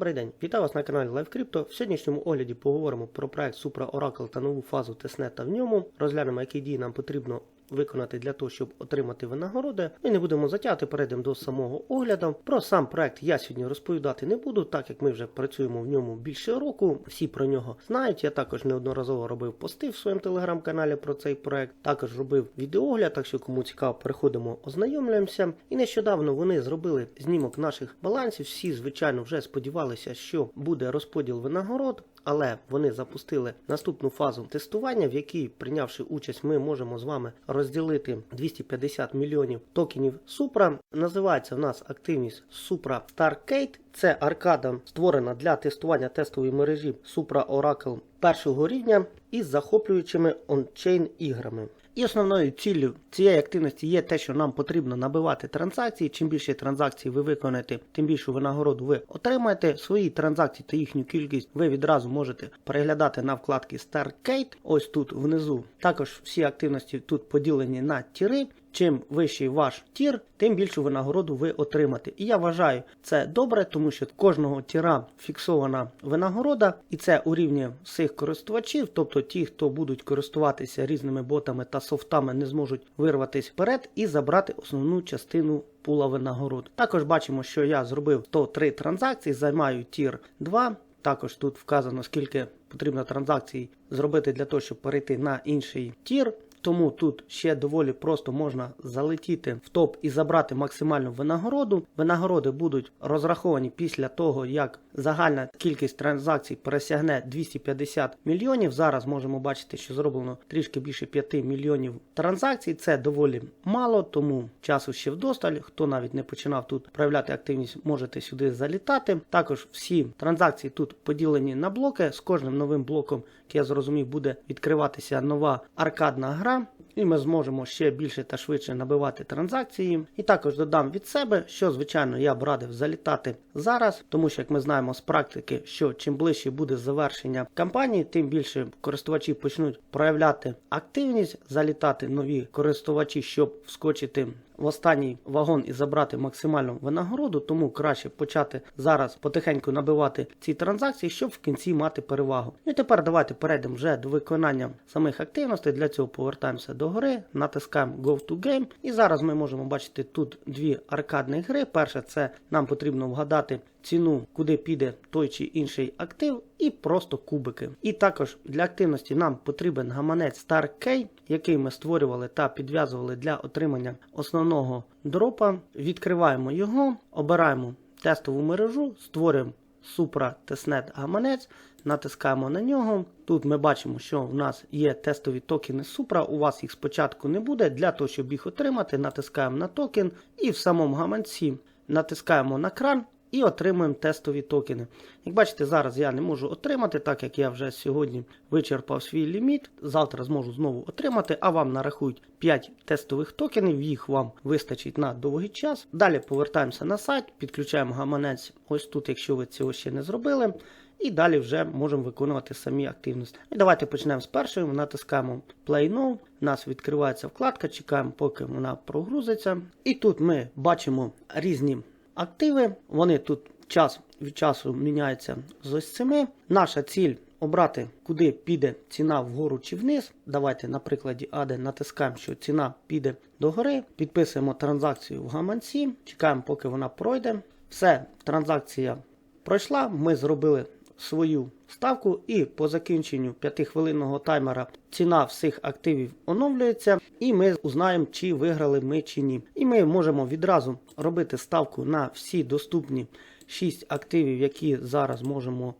Добрий день, вітаю вас на каналі LiveCrypto. В сьогоднішньому огляді поговоримо про проект Supra Oracle та нову фазу тестнета в ньому. Розглянемо, які дії нам потрібно виконати для того, щоб отримати винагороди. Ми не будемо затягати, перейдемо до самого огляду. Про сам проект я сьогодні розповідати не буду, так як ми вже працюємо в ньому більше року. Всі про нього знають. Я також неодноразово робив пости в своєму телеграм-каналі про цей проект. Також робив відеогляд, так що кому цікаво, переходимо, ознайомлюємося. І нещодавно вони зробили знімок наших балансів. Всі, звичайно, вже сподівалися, що буде розподіл винагород. Але вони запустили наступну фазу тестування, в якій, прийнявши участь, ми можемо з вами розділити 250 мільйонів токенів Supra. Називається в нас активність Supra Stargate. Це аркада створена для тестування тестової мережі Supra Oracle першого рівня із захоплюючими ончейн іграми. І основною ціллю цієї активності є те, що нам потрібно набивати транзакції. Чим більше транзакцій ви виконаєте, тим більшу винагороду ви отримаєте. Свої транзакції та їхню кількість ви відразу можете переглядати на вкладці Stargate, ось тут внизу. Також всі активності тут поділені на тіри. Чим вищий ваш тір, тим більшу винагороду ви отримаєте. І я вважаю це добре, тому що кожного тіра фіксована винагорода, і це урівнює всіх користувачів, тобто ті, хто будуть користуватися різними ботами та софтами, не зможуть вирватися вперед і забрати основну частину пула винагород. Також бачимо, що я зробив 103 транзакції, займаю тір 2. Також тут вказано, скільки потрібно транзакцій зробити для того, щоб перейти на інший тір. Тому тут ще доволі просто можна залетіти в топ і забрати максимальну винагороду. Винагороди будуть розраховані після того, як загальна кількість транзакцій пересягне 250 мільйонів. Зараз можемо бачити, що зроблено трішки більше 5 мільйонів транзакцій. Це доволі мало, тому часу ще вдосталь. Хто навіть не починав тут проявляти активність, можете сюди залітати. Також всі транзакції тут поділені на блоки. З кожним новим блоком, як я зрозумів, буде відкриватися нова аркадна гра. І ми зможемо ще більше та швидше набивати транзакції. І також додам від себе, що, звичайно, я б радив залітати зараз, тому що, як ми знаємо з практики, що чим ближче буде завершення кампанії, тим більше користувачі почнуть проявляти активність, залітати нові користувачі, щоб вскочити в останній вагон і забрати максимальну винагороду, тому краще почати зараз потихеньку набивати ці транзакції, щоб в кінці мати перевагу. І тепер давайте перейдемо вже до виконання самих активностей. Для цього повертаємося до гри, натискаємо Go to Game. І зараз ми можемо бачити тут дві аркадні гри. Перша це нам потрібно вгадати ціну, куди піде той чи інший актив, і просто кубики. І також для активності нам потрібен гаманець StarK, який ми створювали та підв'язували для отримання основного дропа. Відкриваємо його, обираємо тестову мережу, створюємо Supra Testnet гаманець. Натискаємо на нього. Тут ми бачимо, що в нас є тестові токени Supra. У вас їх спочатку не буде. Для того, щоб їх отримати, натискаємо на токен і в самому гаманці натискаємо на кран і отримуємо тестові токени. Як бачите, зараз я не можу отримати, так як я вже сьогодні вичерпав свій ліміт. Завтра зможу знову отримати, а вам нарахують 5 тестових токенів, їх вам вистачить на довгий час. Далі повертаємося на сайт, підключаємо гаманець ось тут, якщо ви цього ще не зробили. І далі вже можемо виконувати самі активності. І давайте почнемо з першої. Натискаємо Play Now. У нас відкривається вкладка, чекаємо, поки вона прогрузиться. І тут ми бачимо різні активи. Вони тут час від часу міняються з ось цими. Наша ціль обрати, куди піде ціна вгору чи вниз. Давайте на прикладі AD натискаємо, що ціна піде догори. Підписуємо транзакцію в гаманці, чекаємо, поки вона пройде. Все, транзакція пройшла. Ми зробили свою ставку, і по закінченню 5-хвилинного таймера ціна всіх активів оновлюється, і ми узнаємо, чи виграли ми чи ні. І ми можемо відразу робити ставку на всі доступні 6 активів, які зараз можемо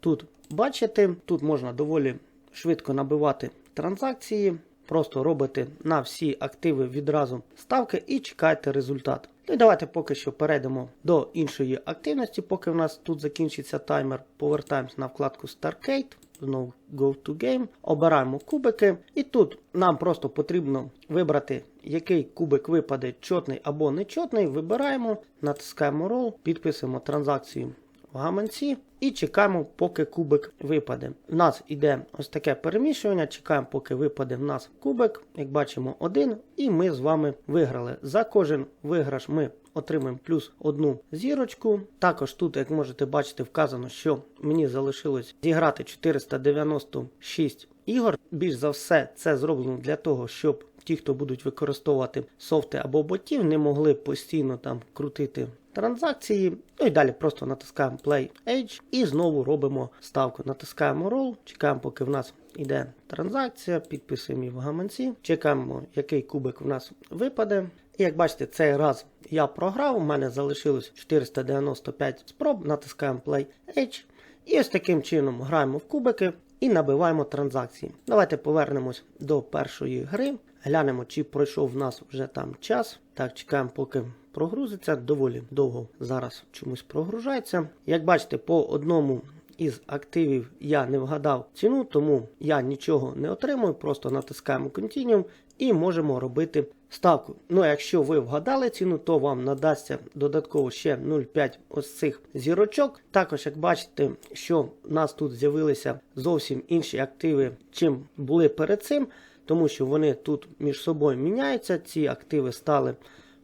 тут бачити. Тут можна доволі швидко набивати транзакції. Просто робите на всі активи відразу ставки і чекайте результат. Ну і давайте поки що перейдемо до іншої активності, поки в нас тут закінчиться таймер. Повертаємось на вкладку Stargate, знову Go to Game, обираємо кубики. І тут нам просто потрібно вибрати, який кубик випаде чотний або нечотний. Вибираємо, натискаємо Roll, підписуємо транзакцію гаманці і чекаємо, поки кубик випаде. У нас іде ось таке перемішування. Чекаємо, поки випаде в нас кубик. Як бачимо, один, і ми з вами виграли. За кожен виграш ми отримаємо плюс одну зірочку. Також тут, як можете бачити, вказано, що мені залишилось зіграти 496 ігор. Більш за все, це зроблено для того, щоб ті, хто будуть використовувати софти або ботів, не могли постійно там крутити транзакції. Ну і далі просто натискаємо Play Age і знову робимо ставку. Натискаємо Roll, чекаємо, поки в нас йде транзакція, підписуємо її в гаманці, чекаємо, який кубик в нас випаде. І як бачите, цей раз я програв, у мене залишилось 495 спроб, натискаємо Play Edge. І ось таким чином граємо в кубики і набиваємо транзакції. Давайте повернемось до першої гри. Глянемо, чи пройшов в нас вже там час. Так, чекаємо, поки прогрузиться. Доволі довго зараз чомусь прогружається. Як бачите, по одному із активів я не вгадав ціну, тому я нічого не отримую, просто натискаємо Continuum і можемо робити ставку. Ну, а якщо ви вгадали ціну, то вам надасться додатково ще 0,5 ось цих зірочок. Також, як бачите, що в нас тут з'явилися зовсім інші активи, чим були перед цим, тому що вони тут між собою міняються. Ці активи стали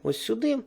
ось сюди.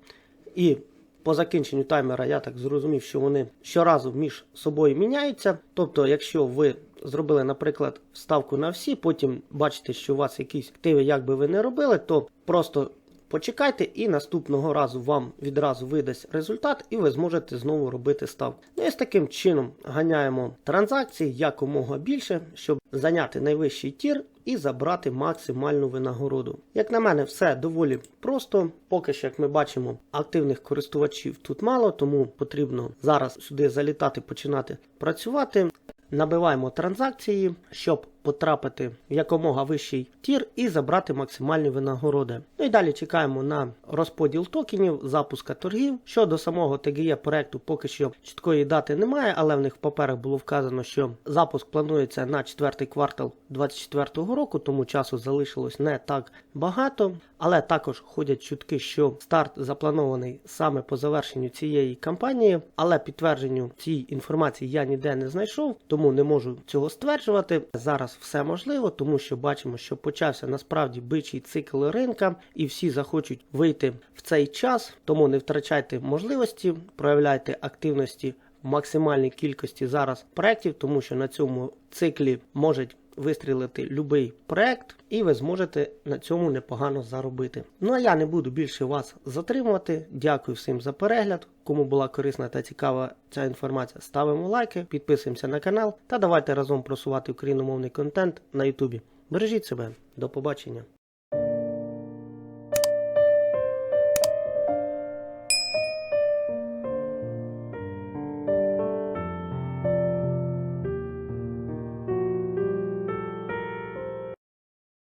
І по закінченню таймера я так зрозумів, що вони щоразу між собою міняються. Тобто, якщо ви зробили, наприклад, вставку на всі, потім бачите, що у вас якісь активи, як би ви не робили, то просто почекайте і наступного разу вам відразу видасть результат, і ви зможете знову робити ставку. Ну і з таким чином ганяємо транзакції якомога більше, щоб зайняти найвищий тір і забрати максимальну винагороду. Як на мене, все доволі просто. Поки що, як ми бачимо, активних користувачів тут мало, тому потрібно зараз сюди залітати, починати працювати. Набиваємо транзакції, щоб потрапити в якомога вищий тір і забрати максимальні винагороди. Ну і далі чекаємо на розподіл токенів, запуска торгів. Щодо самого TGE проекту поки що чіткої дати немає, але в них в паперах було вказано, що запуск планується на четвертий квартал 2024 року, тому часу залишилось не так багато. Але також ходять чутки, що старт запланований саме по завершенню цієї кампанії, але підтвердженню цієї інформації я ніде не знайшов, тому не можу цього стверджувати. Зараз все можливо, тому що бачимо, що почався насправді бичий цикл ринка, і всі захочуть вийти в цей час, тому не втрачайте можливості, проявляйте активності в максимальній кількості зараз проєктів, тому що на цьому циклі можуть вистрілити будь-який проект, і ви зможете на цьому непогано заробити. Ну а я не буду більше вас затримувати. Дякую всім за перегляд. Кому була корисна та цікава ця інформація, ставимо лайки, підписуємося на канал та давайте разом просувати україномовний контент на Ютубі. Бережіть себе, до побачення.